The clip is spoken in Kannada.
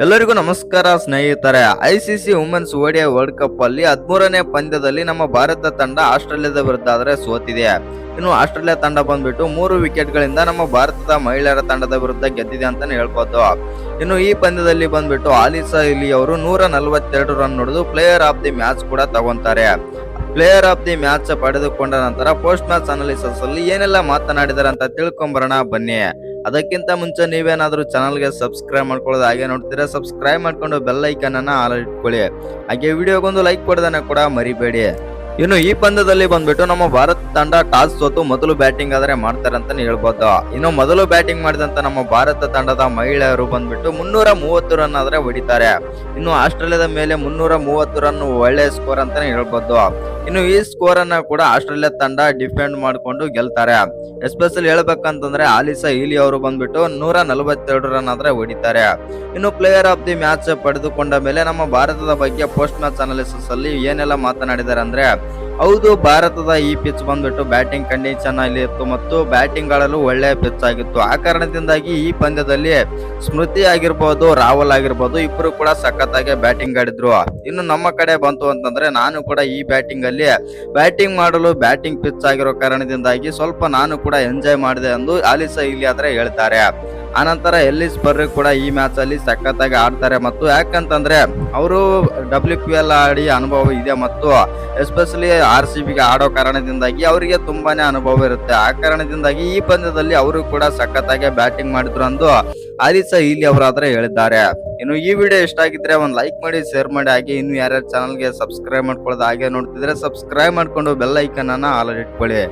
ಎಲ್ಲರಿಗೂ ನಮಸ್ಕಾರ ಸ್ನೇಹಿತರೆ ICC women's ODI world cup ಅಲ್ಲಿ ಹದಿಮೂರನೇ ಪಂದ್ಯದಲ್ಲಿ ನಮ್ಮ ಭಾರತ ತಂಡ ಆಸ್ಟ್ರೇಲಿಯಾದ ವಿರುದ್ಧ ಆದರೆ ಸೋತಿದೆ. ಇನ್ನು ಆಸ್ಟ್ರೇಲಿಯಾ ತಂಡ ಬಂದ್ಬಿಟ್ಟು ಮೂರು ವಿಕೆಟ್ ಗಳಿಂದ ನಮ್ಮ ಭಾರತದ ಮಹಿಳೆಯರ ತಂಡದ ವಿರುದ್ಧ ಗೆದ್ದಿದೆ ಅಂತಾನೆ ಹೇಳ್ಬೋದು. ಇನ್ನು ಈ ಪಂದ್ಯದಲ್ಲಿ ಬಂದ್ಬಿಟ್ಟು ಆಲಿಸಾ ಇಲಿ ಅವರು ನೂರ ನಲವತ್ತೆರಡು ರನ್ ಹೊಡೆದು ಪ್ಲೇಯರ್ ಆಫ್ ದಿ ಮ್ಯಾಚ್ ಕೂಡ ತಗೊಂತಾರೆ. ಪ್ಲೇಯರ್ ಆಫ್ ದಿ ಮ್ಯಾಚ್ ಪಡೆದುಕೊಂಡ ನಂತರ ಪೋಸ್ಟ್ ಮ್ಯಾಚ್ ಅನಾಲಿಸಿಸ್ ಅಲ್ಲಿ ಏನೆಲ್ಲ ಮಾತನಾಡಿದಾರೆ ಅಂತ ತಿಳ್ಕೊಂಬರೋಣ ಬನ್ನಿ. ಅದಕ್ಕಿಂತ ಮುಂಚೆ ನೀವೇನಾದರೂ ಚಾನಲ್ಗೆ ಸಬ್ಸ್ಕ್ರೈಬ್ ಮಾಡ್ಕೊಳ್ಳೋದು ಹಾಗೆ ನೋಡ್ತೀರಾ, ಸಬ್ಸ್ಕ್ರೈಬ್ ಮಾಡ್ಕೊಂಡು ಬೆಲ್ ಐಕನ್ ಅನ್ನು ಆಲ್ ಇಟ್ಕೊಳ್ಳಿ. ಹಾಗೆ ವಿಡಿಯೋಗೊಂದು ಲೈಕ್ ಕೊಡೋದನ್ನ ಕೂಡ ಮರಿಬೇಡಿ. ಇನ್ನು ಈ ಪಂದ್ಯದಲ್ಲಿ ಬಂದ್ಬಿಟ್ಟು ನಮ್ಮ ಭಾರತ ತಂಡ ಟಾಸ್ ಸೋತು ಮೊದಲು ಬ್ಯಾಟಿಂಗ್ ಆದರೆ ಮಾಡ್ತಾರೆ ಅಂತಾನೆ ಹೇಳ್ಬೋದು. ಇನ್ನು ಮೊದಲು ಬ್ಯಾಟಿಂಗ್ ಮಾಡಿದಂತ ನಮ್ಮ ಭಾರತ ತಂಡದ ಮಹಿಳೆಯರು ಬಂದ್ಬಿಟ್ಟು ಮುನ್ನೂರ ಮೂವತ್ತು ರನ್ ಆದರೆ ಹೊಡಿತಾರೆ. ಇನ್ನು ಆಸ್ಟ್ರೇಲಿಯಾದ ಮೇಲೆ ಮುನ್ನೂರ ಮೂವತ್ತು ರನ್ ಒಳ್ಳೆಯ ಸ್ಕೋರ್ ಅಂತಲೇ ಹೇಳ್ಬೋದು. ಇನ್ನು ಈ ಸ್ಕೋರ್ ಅನ್ನ ಕೂಡ ಆಸ್ಟ್ರೇಲಿಯಾ ತಂಡ ಡಿಫೆಂಡ್ ಮಾಡಿಕೊಂಡು ಗೆಲ್ತಾರೆ. ಎಸ್ಪೆಷಲಿ ಹೇಳ್ಬೇಕಂತಂದ್ರೆ ಆಲಿಸಾ ಈಲಿ ಅವರು ಬಂದ್ಬಿಟ್ಟು ನೂರ ನಲವತ್ತೆರಡು ರನ್ ಆದ್ರೆ ಹೊಡಿತಾರೆ. ಇನ್ನು ಪ್ಲೇಯರ್ ಆಫ್ ದಿ ಮ್ಯಾಚ್ ಪಡೆದುಕೊಂಡ ಮೇಲೆ ನಮ್ಮ ಭಾರತದ ಬಗ್ಗೆ ಪೋಸ್ಟ್ ಮ್ಯಾಚ್ ಅನಾಲಿಸಿಸ್ ಅಲ್ಲಿ ಏನೆಲ್ಲ ಮಾತನಾಡಿದಾರೆ ಅಂದ್ರೆ ಹೌದು, ಭಾರತದ ಈ ಪಿಚ್ ಬಂದ್ಬಿಟ್ಟು ಬ್ಯಾಟಿಂಗ್ ಕಂಡೀಷನ್ ಅಲ್ಲಿ ಇತ್ತು ಮತ್ತು ಬ್ಯಾಟಿಂಗ್ ಆಡಲು ಒಳ್ಳೆಯ ಪಿಚ್ ಆಗಿತ್ತು. ಆ ಕಾರಣದಿಂದಾಗಿ ಈ ಪಂದ್ಯದಲ್ಲಿ ಸ್ಮೃತಿ ಆಗಿರ್ಬೋದು, ರಾಹುಲ್ ಆಗಿರ್ಬೋದು ಇಬ್ಬರು ಕೂಡ ಸಖತ್ತಾಗಿ ಬ್ಯಾಟಿಂಗ್ ಆಡಿದ್ರು. ಇನ್ನು ನಮ್ಮ ಕಡೆ ಬಂತು ಅಂತಂದ್ರೆ ನಾನು ಕೂಡ ಈ ಬ್ಯಾಟಿಂಗ್ ಅಲ್ಲಿ ಬ್ಯಾಟಿಂಗ್ ಮಾಡಲು ಬ್ಯಾಟಿಂಗ್ ಪಿಚ್ ಆಗಿರೋ ಕಾರಣದಿಂದಾಗಿ ಸ್ವಲ್ಪ ನಾನು ಕೂಡ ಎಂಜಾಯ್ ಮಾಡಿದೆ ಎಂದು ಆಲಿಸಾ ಇಲ್ಲಿ ಆದ್ರೆ ಹೇಳ್ತಾರೆ. ಆನಂತರ ಎಲ್ಲಿಸ್ ಬರ್ರಿ ಕೂಡ ಈ ಮ್ಯಾಚ್ ಅಲ್ಲಿ ಸಖತ್ತಾಗಿ ಆಡ್ತಾರೆ ಮತ್ತು ಯಾಕಂತಂದ್ರೆ ಅವರು ಡಬ್ಲ್ಯೂ ಪಿ ಎಲ್ ಆಡಿ ಅನುಭವ ಇದೆ ಮತ್ತು ಎಸ್ಪೆಷಲಿ ಆರ್ ಸಿ ಬಿಗೆ ಆಡೋ ಕಾರಣದಿಂದಾಗಿ ಅವರಿಗೆ ತುಂಬಾನೇ ಅನುಭವ ಇರುತ್ತೆ. ಆ ಕಾರಣದಿಂದಾಗಿ ಈ ಪಂದ್ಯದಲ್ಲಿ ಅವರು ಕೂಡ ಸಖತ್ತಾಗಿ ಬ್ಯಾಟಿಂಗ್ ಮಾಡಿದ್ರು ಅಂದು ಆಲಿಸಾ ಇಲ್ಲಿ ಅವರಾದ್ರೆ ಹೇಳಿದ್ದಾರೆ. ಇನ್ನು ಈ ವಿಡಿಯೋ ಇಷ್ಟ ಆಗಿದ್ರೆ ಒಂದು ಲೈಕ್ ಮಾಡಿ ಶೇರ್ ಮಾಡಿ, ಹಾಗೆ ಇನ್ನು ಯಾರ್ಯಾರ ಚಾನಲ್ಗೆ ಸಬ್ಸ್ಕ್ರೈಬ್ ಮಾಡ್ಕೊಳ್ಳೋದು ಹಾಗೆ ನೋಡ್ತಿದ್ರೆ ಸಬ್ಸ್ಕ್ರೈಬ್ ಮಾಡ್ಕೊಂಡು ಬೆಲ್ ಐಕನ್ ಅನ್ನ ಆಲ್ ಇಟ್ಕೊಳ್ಳಿ.